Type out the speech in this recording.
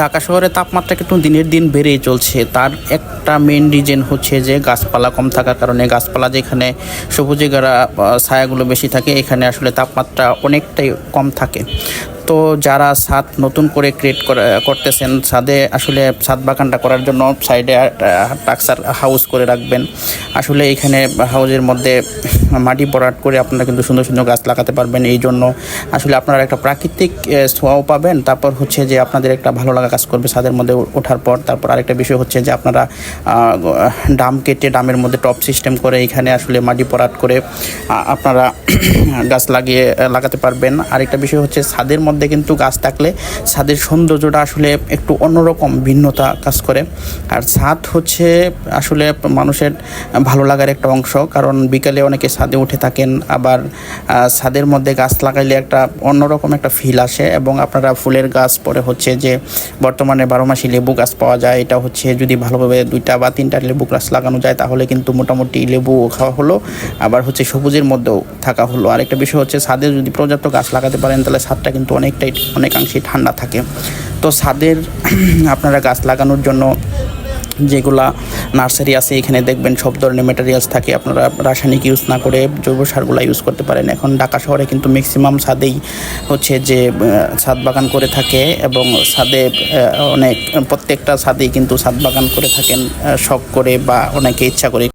ঢাকা শহরে তাপমাত্রা কিন্তু দিনের দিন বেড়েই চলছে। তার একটা মেন রিজন হচ্ছে যে গাছপালা কম থাকার কারণে গাছপালা যেখানে সবুজে গাড়া ছায়াগুলো বেশি থাকে, এখানে আসলে তাপমাত্রা অনেকটাই কম থাকে। তো যারা ছাদ নতুন করে ক্রিয়েট করতেছেন, ছাদে আসলে ছাদ বাগানটা করার জন্য সাইডে টাক্সার হাউস করে রাখবেন। আসলে এখানে হাউজের মধ্যে মাটি ভরাট করে আপনারা কিন্তু সুন্দর সুন্দর গাছ লাগাতে পারবেন। এই জন্য আসলে আপনারা একটা প্রাকৃতিক ছোঁয়াও পাবেন। তারপর হচ্ছে যে আপনাদের একটা ভালো লাগা কাজ করবে ছাদের মধ্যে ওঠার পর। তারপর আরেকটা বিষয় হচ্ছে যে আপনারা ডাম কেটে ডামের মধ্যে টপ সিস্টেম করে এখানে আসলে মাটি পরাট করে আপনারা গাছ লাগিয়ে লাগাতে পারবেন। আরেকটা বিষয় হচ্ছে ছাদের মধ্যে কিন্তু গাছ থাকলে ছাদের সৌন্দর্যটা আসলে একটু অন্যরকম ভিন্নতা কাজ করে। আর ছাদ হচ্ছে আসলে মানুষের ভালো লাগার একটা অংশ, কারণ বিকালে অনেকে ছাদে উঠে থাকেন, আবার ছাদের মধ্যে গাছ লাগাইলে একটা অন্যরকম একটা ফিল আসে এবং আপনারা ফুলের গাছ পরে হচ্ছে যে বর্তমানে বারো মাসি লেবু গাছ পাওয়া যায়, এটা হচ্ছে যদি ভালোভাবে দুইটা বা তিনটা লেবু গাছ লাগানো যায়, তাহলে কিন্তু মোটামুটি লেবু খাওয়া হলো, আবার হচ্ছে সবুজের মধ্যেও থাকা হলো। আরেকটা বিষয় হচ্ছে ছাদে যদি পর্যাপ্ত গাছ লাগাতে পারেন, তাহলে ছাদটা কিন্তু অনেকটাই, অনেকাংশেই ঠান্ডা থাকে। তো ছাদের আপনারা গাছ লাগানোর জন্য যেগুলা নার্সারি আছে, এখানে দেখবেন সব ধরনের মেটেরিয়ালস থাকে। আপনারা রাসায়নিক ইউজ না করে জৈব সারগুলা ইউজ করতে পারেন। এখন ঢাকা শহরে কিন্তু ম্যাক্সিমাম ছাদেই হচ্ছে যে ছাদ বাগান করে থাকে এবং ছাদে অনেক, প্রত্যেকটা ছাদেই কিন্তু ছাদ বাগান করে থাকেন শখ করে বা অনেকে ইচ্ছা করে